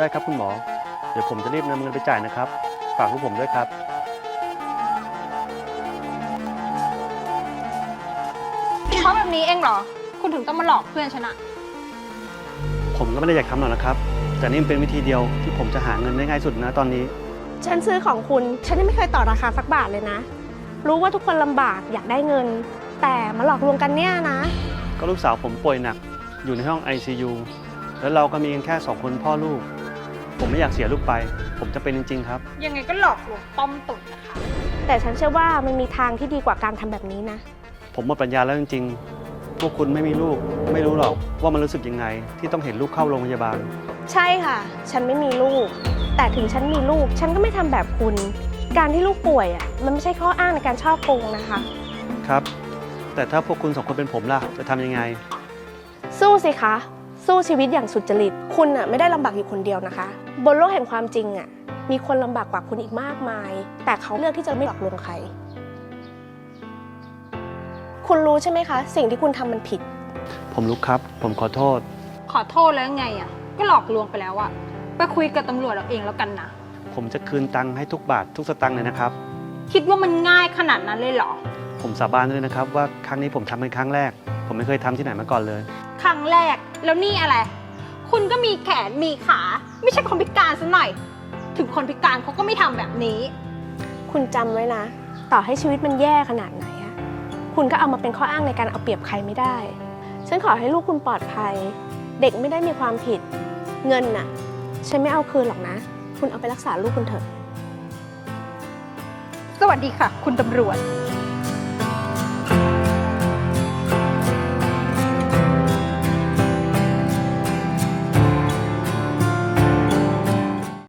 ได้ครับคุณหมอ เดี๋ยวผมจะรีบนำเงินไปจ่ายนะครับ ฝากลูกผมด้วยครับ เพราะแบบนี้เองเหรอ คุณถึงต้องมาหลอกเพื่อนฉันอะผมก็ไม่ได้อยากทำหรอกนะครับ แต่นี่มันเป็นวิธีเดียวที่ผมจะหาเงินได้ง่ายสุดนะตอนนี้ ฉันซื้อของคุณ ฉันยังไม่เคยต่อราคาสักบาทเลยนะ รู้ว่าทุกคนลำบากอยากได้เงิน แต่มาหลอกลวงกันเนี่ยนะ ก็ลูกสาวผมป่วยหนัก อยู่ในห้อง ICU แล้วเราก็มีกันแค่สองคนพ่อลูก ผมไม่อยากเสียลูกไป ผมจะเป็นจริง ๆ ครับ ยังไงก็หลอกลวงต้มตุ๋นนะคะ แต่ฉันเชื่อว่ามันมีทางที่ดีกว่าการทำแบบนี้นะ ผมหมดปัญญาแล้วจริง ๆ พวกคุณไม่มีลูก ไม่รู้หรอกว่ามันรู้สึกยังไง ที่ต้องเห็นลูกเข้าโรงพยาบาล ใช่ค่ะ ฉันไม่มีลูก แต่ถึงฉันมีลูก ฉันก็ไม่ทำแบบคุณ การที่ลูกป่วยอะ มันไม่ใช่ข้ออ้างในการชอบโกงนะคะ ครับ แต่ถ้าพวกคุณสองคนเป็นผมล่ะ จะทำยังไง สู้สิคะ สู้ชีวิตอย่างสุจริต คุณอะไม่ได้ลำบากอยู่คนเดียวนะคะ บนโลกแห่งความจริงอะมีคนลำบากกว่าคุณอีกมากมาย แต่เขาเลือกที่จะไม่หลอกลวงใคร คุณรู้ใช่ไหมคะ สิ่งที่คุณทำมันผิด ผมรู้ครับ ผมขอโทษ ขอโทษแล้วไงอะก็หลอกลวงไปแล้วอะไปคุยกับตำรวจเราเองแล้วกันนะ ผมจะคืนตังค์ให้ทุกบาททุกสตังค์เลยนะครับ คิดว่ามันง่ายขนาดนั้นเลยเหรอ ผมสาบานด้วยนะครับว่าครั้งนี้ผมทำเป็นครั้งแรก ผมไม่เคยทำที่ไหนมาก่อนเลย ครั้งแรก แล้วนี่อะไร คุณก็มีแขนมีขา ไม่ใช่คนพิการซะหน่อย ถึงคนพิการเขาก็ไม่ทำแบบนี้ คุณจำไว้นะ ต่อให้ชีวิตมันแย่ขนาดไหนอะคุณก็เอามาเป็นข้ออ้างในการเอาเปรียบใครไม่ได้ ฉันขอให้ลูกคุณปลอดภัย เด็กไม่ได้มีความผิด เงินน่ะ ฉันไม่เอาคืนหรอกนะ คุณเอาไปรักษาลูกคุณเถอะ สวัสดีค่ะ คุณตำรวจค